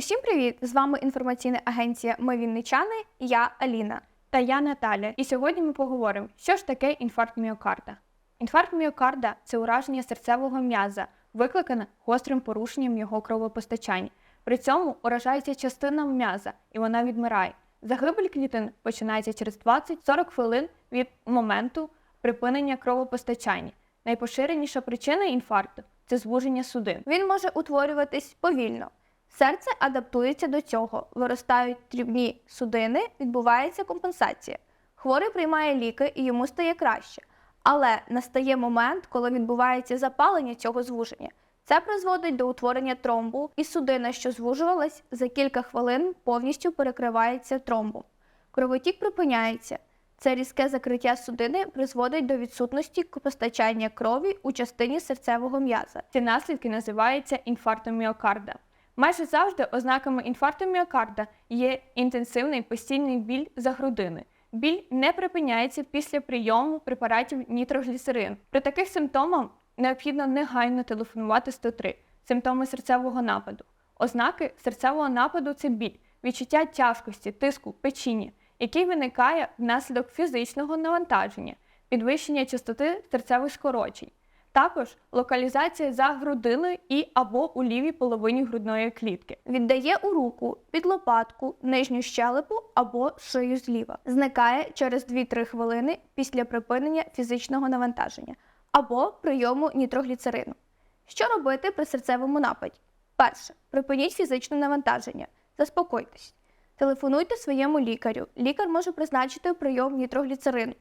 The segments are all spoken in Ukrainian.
Усім привіт! З вами інформаційна агенція Ми Вінничани. і Я Аліна. Та я Наталя. І сьогодні ми поговоримо, що ж таке інфаркт міокарда. Інфаркт міокарда це ураження серцевого м'яза, викликане гострим порушенням його кровопостачання. При цьому уражається частина м'яза, і вона відмирає. Загибель клітин починається через 20-40 хвилин від моменту припинення кровопостачання. Найпоширеніша причина інфаркту це звуження судин. Він може утворюватись повільно. Серце адаптується до цього, виростають дрібні судини, відбувається компенсація. Хворий приймає ліки і йому стає краще. Але настає момент, коли відбувається запалення цього звуження. Це призводить до утворення тромбу, і судина, що звужувалась, за кілька хвилин повністю перекривається тромбом. Кровотік припиняється. Це різке закриття судини призводить до відсутності постачання крові у частині серцевого м'яза. Ці наслідки називаються інфарктом міокарда. Майже завжди ознаками інфаркту міокарда є інтенсивний постійний біль за грудини. Біль не припиняється після прийому препаратів нітрогліцерин. При таких симптомах необхідно негайно телефонувати 103 симптоми серцевого нападу. Ознаки серцевого нападу це біль, відчуття тяжкості, тиску, печіння, який виникає внаслідок фізичного навантаження, підвищення частоти серцевих скорочень. Також локалізація за грудиною і або у лівій половині грудної клітки. Віддає у руку, під лопатку, нижню щелепу або шию зліва. Зникає через 2-3 хвилини після припинення фізичного навантаження або прийому нітрогліцерину. Що робити при серцевому нападі? Перше. Припиніть фізичне навантаження. Заспокойтесь. Телефонуйте своєму лікарю. Лікар може призначити прийом нітрогліцерину.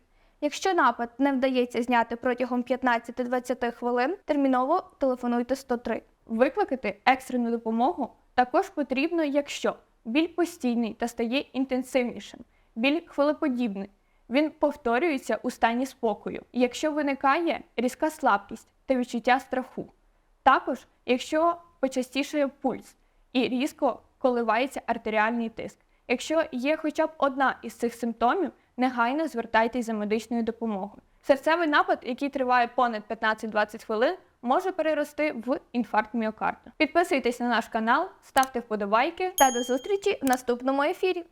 Якщо напад не вдається зняти протягом 15-20 хвилин, терміново телефонуйте 103. Викликати екстрену допомогу також потрібно, якщо біль постійний та стає інтенсивнішим, біль хвилеподібний, він повторюється у стані спокою, якщо виникає різка слабкість та відчуття страху. Також, якщо почастішує пульс і різко коливається артеріальний тиск. Якщо є хоча б одна із цих симптомів, негайно звертайтесь за медичною допомогою. Серцевий напад, який триває понад 15-20 хвилин, може перерости в інфаркт міокарду. Підписуйтесь на наш канал, ставте вподобайки. Та до зустрічі в наступному ефірі.